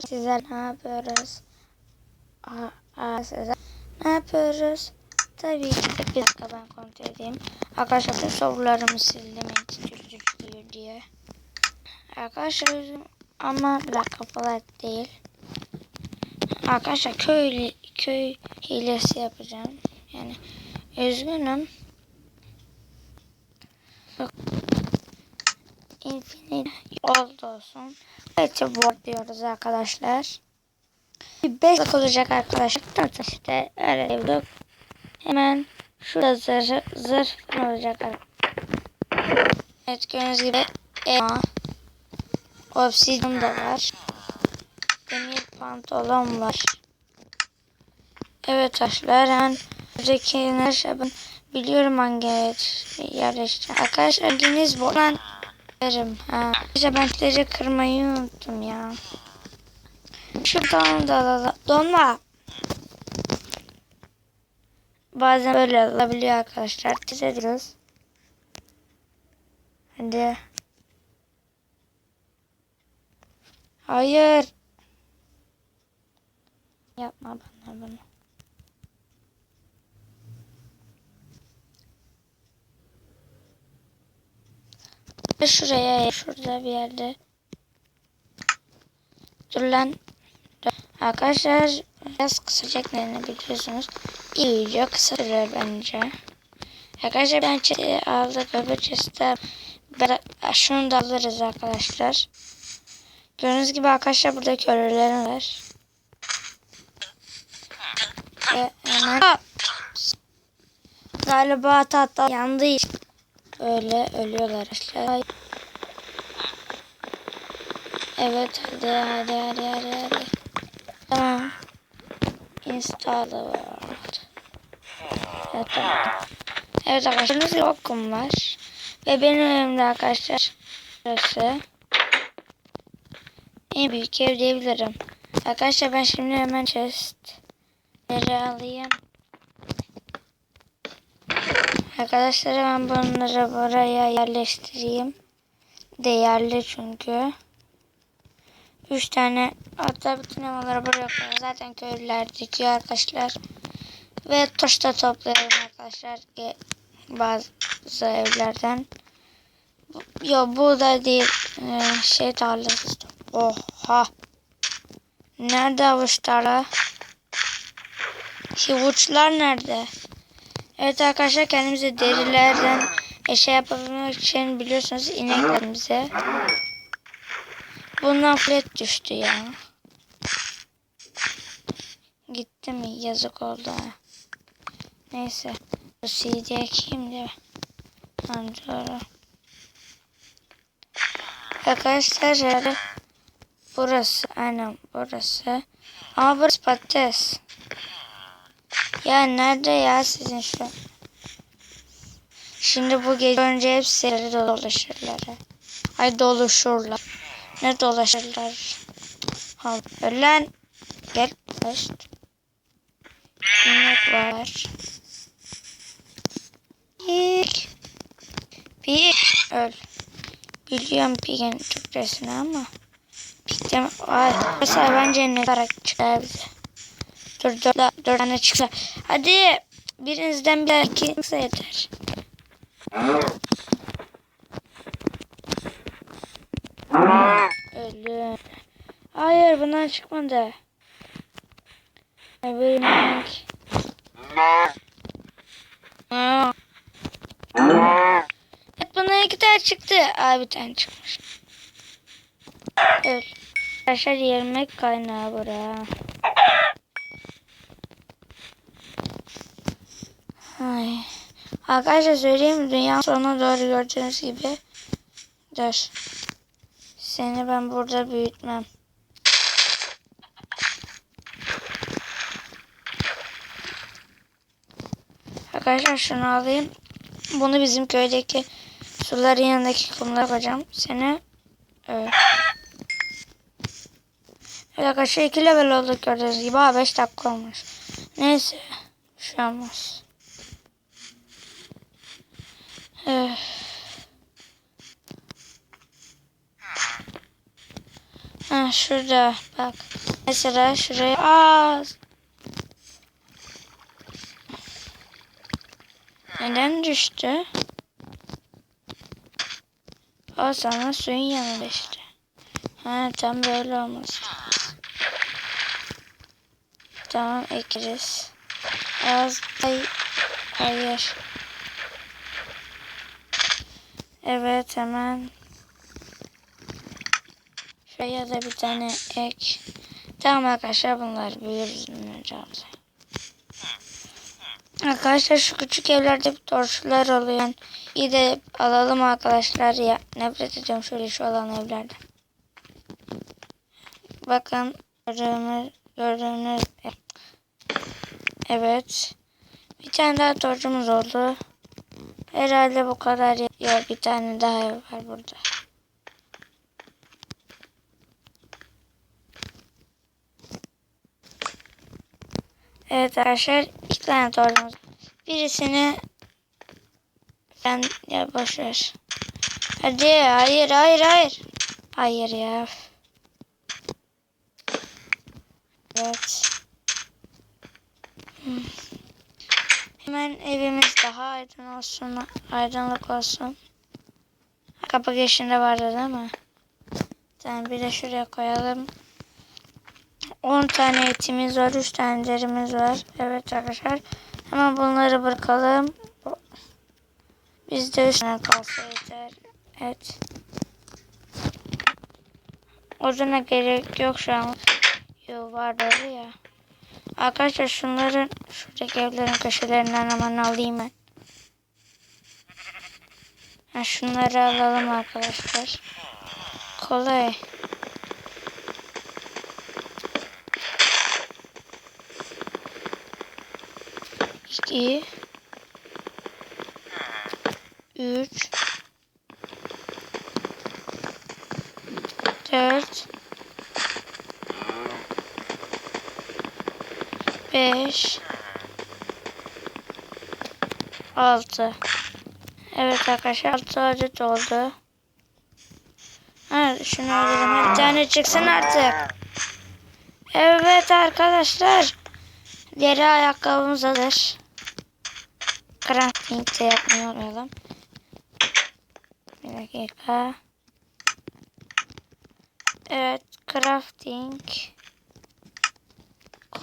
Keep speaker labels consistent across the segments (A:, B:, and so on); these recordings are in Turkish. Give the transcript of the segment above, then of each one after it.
A: Size ne yapıyoruz? Aa, aa, size ne yapıyoruz? Tabii ki bir dakika ben kontrol edeyim. Arkadaşlar tüm sorularımı sildim entitülcülüyor diye. Arkadaşlar ama bir dakika falan değil. Arkadaşlar köy, köy hilesi yapacağım. Yani üzgünüm. Bak. Infinite oldu olsun. Evet board diyoruz arkadaşlar. Bir 5 dakika olacak arkadaşlar. İşte öyle yapıyorduk. Hemen şurada zırh, zırh olacak arkadaşlar. Evet gördüğünüz gibi elma. Obsidian da var. Demir pantolon var. Evet arkadaşlar hemen önceki ben biliyorum hangi yerleşeceğim. Arkadaşlar ilginiz bu. Verim. Ha. Arkadaşlar ben şunları kırmayı unuttum ya. Şuradan da alalım. Donma. Bazen böyle alabiliyor arkadaşlar. Tez ediyoruz. Hadi. Hayır. Yapma bana bunu. Şuraya, şurada bir yerde. Dur lan. Arkadaşlar biraz kısa çekmelerini biliyorsunuz. İyi video kısa sürer bence. Arkadaşlar ben çeti aldık öbür çeti şunu da alırız arkadaşlar. Gördüğünüz gibi arkadaşlar burada körelerim var. Ve hemen galiba tahta için öyle ölüyorlar arkadaşlar. Evet hadi hadi hadi hadi hadi. Tamam. Install world. Evet tamam. Evet arkadaşlar nasıl okum var. Ve benim evimde arkadaşlar burası. En büyük ev diyebilirim. Arkadaşlar ben şimdi hemen chestleri alayım. Arkadaşlar ben bunları buraya yerleştireyim. Değerli çünkü. Üç tane hatta bütün evaları buraya koyuyorum. Zaten köylüler dikiyor arkadaşlar. Ve taş da toplayalım arkadaşlar. Bazı evlerden. Yo bu da değil. Ee, şey tarlası. Oha. Nerede avuç tarla? Havuçlar nerede? Evet arkadaşlar kendimize derilerden eşya yapabilmek için biliyorsunuz ineklerimize. Bundan flet düştü ya. Gitti mi? Yazık oldu. Neyse. Bu CD ekeyim de. Ancara. Arkadaşlar şöyle burası aynen burası. Ama burası patates. Ya nerede ya sizin şu? Şimdi bu gece önce hepsi dolaşırlar. Ay doluşurlar. Ne dolaşırlar? Al. Ölen. Gel. Hoş. İnek var. Pik. Pik. Öl. Biliyorum Pik'in Türkçesini ama. Pik'ten. Ay. Mesela bence ne olarak çıkar Dur dur dört tane çıksa. Hadi. Birinizden bir iki çıksa yeter. Ölüm. Hayır bundan çıkmadı. Benim. Evet buna iki tane çıktı. Ay bir tane çıkmış. Evet. Arkadaşlar yemek kaynağı buraya. Ay. Arkadaşlar söyleyeyim dünya sonuna doğru gördüğünüz gibi. Dur. Seni ben burada büyütmem. Arkadaşlar şunu alayım. Bunu bizim köydeki suların yanındaki kumlara koyacağım. Seni evet. Evet arkadaşlar 2 level olduk gördüğünüz gibi. 5 dakika olmuş. Neyse. Bir şey olmaz. Evet. Ha şurada bak. Mesela şuraya. Aa. Neden düştü? O sana suyun yanında işte. Ha tam böyle olmaz. Tamam ekeriz. Az ay hayır. Evet hemen. Şuraya da bir tane ek. Tamam arkadaşlar bunlar büyürüz önce. Arkadaşlar şu küçük evlerde bir torçlar oluyor. İyi de alalım arkadaşlar ya. Nefret ediyorum şöyle şu alan evlerden. Bakın gördüğünüz, gördüğünüz Evet. Bir tane daha torcumuz oldu. Herhalde bu kadar. Yok bir tane daha var burada. Evet arkadaşlar iki tane torcumuz. Birisini ben ya boşver. Hadi hayır hayır hayır. Hayır ya. Evet. Hmm. Hemen evimiz daha aydın olsun. Aydınlık olsun. Kapı girişinde vardı değil mi? Tamam bir de şuraya koyalım. 10 tane etimiz var. 3 tane derimiz var. Evet arkadaşlar. Hemen bunları bırakalım. Bizde 3 tane kalsa yeter. Evet. Odana gerek yok şu an. Yok var doğru ya. Arkadaşlar şunların şuradaki evlerin köşelerinden hemen alayım ben. Ha, şunları alalım arkadaşlar. Kolay. İki. Üç. 5 6 Evet arkadaşlar 6 adet oldu. Evet şunu öldürelim. Bir tane çıksın artık. Evet arkadaşlar. Deri ayakkabımız hazır. Crankling de yapmayı unutmayalım. Bir dakika. Evet crafting.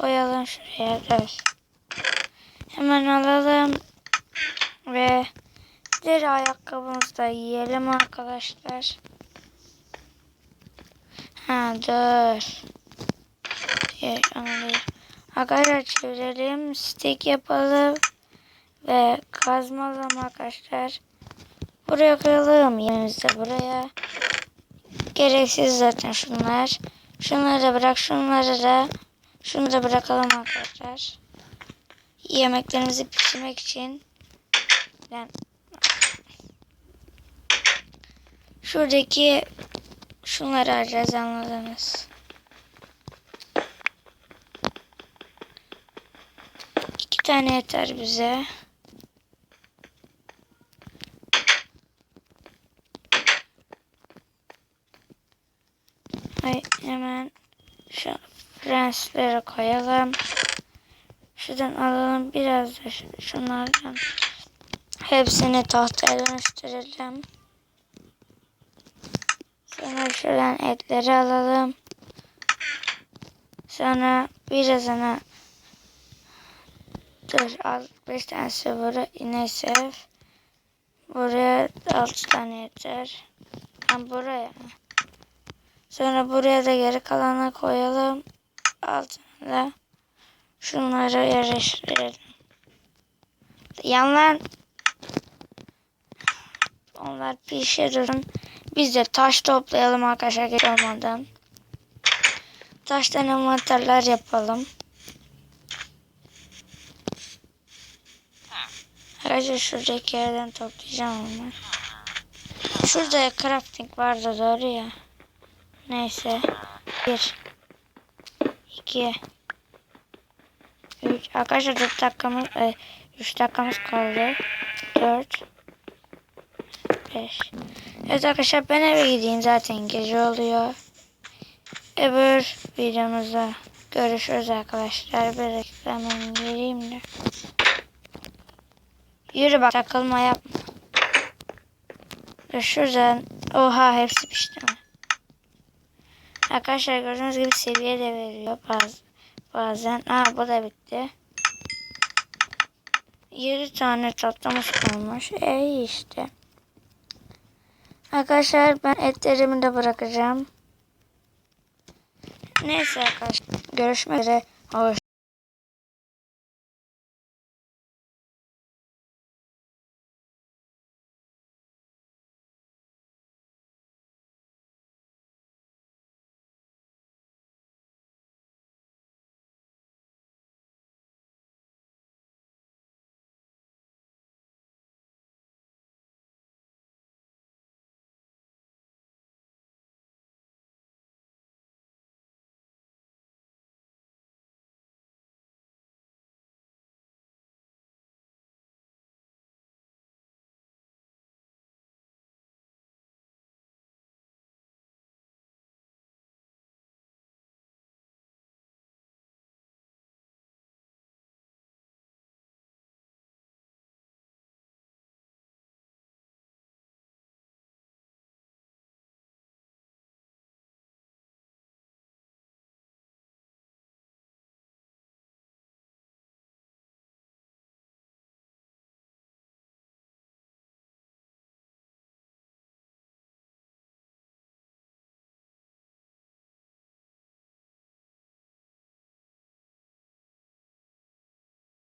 A: Koyalım şuraya. Dur. Hemen alalım. Ve deri ayakkabımızı da yiyelim arkadaşlar. Ha dur. Diğer. Arkadaşlar çevirelim. Stick yapalım. Ve kazmalım arkadaşlar. Buraya koyalım. Yemeğimizi de buraya. Gereksiz zaten şunlar. Şunları da bırak. Şunları da. Şunu da bırakalım arkadaşlar. Yemeklerimizi pişirmek için. Ben şuradaki şunları arayacağız anladınız. İki tane yeter bize. Ay, hemen şu prensleri koyalım. Şuradan alalım biraz da şunlardan. Hepsini tahtaya dönüştürelim. Sonra şuradan etleri alalım. Sonra birazını dur al 5 tanesi buraya neyse buraya 6 tane yeter. Ha, buraya. Sonra buraya da geri kalanı koyalım. Altına da şunları yerleştirelim. Yanlar onlar pişirin. Biz de taş toplayalım arkadaşlar geç olmadan. Taştan envanterler yapalım. Arkadaşlar şuradaki yerden toplayacağım onu. Şurada crafting vardı doğru ya. Neyse. Bir. İki, Üç. Arkadaşlar dört dakikamız, e, üç dakikamız kaldı. Dört. Beş. Evet arkadaşlar ben eve gideyim zaten gece oluyor. öbür videomuzda görüşürüz arkadaşlar. Bir hemen gireyim de. Yürü bak takılma yapma. Görüşürüz. Oha hepsi pişti mi? Arkadaşlar gördüğünüz gibi seviye de veriyor bazı, bazen. Aa bu da bitti. 7 tane tatlımız kalmış. E işte. Arkadaşlar ben etlerimi de bırakacağım. Neyse arkadaşlar. Görüşmek üzere. Hoş.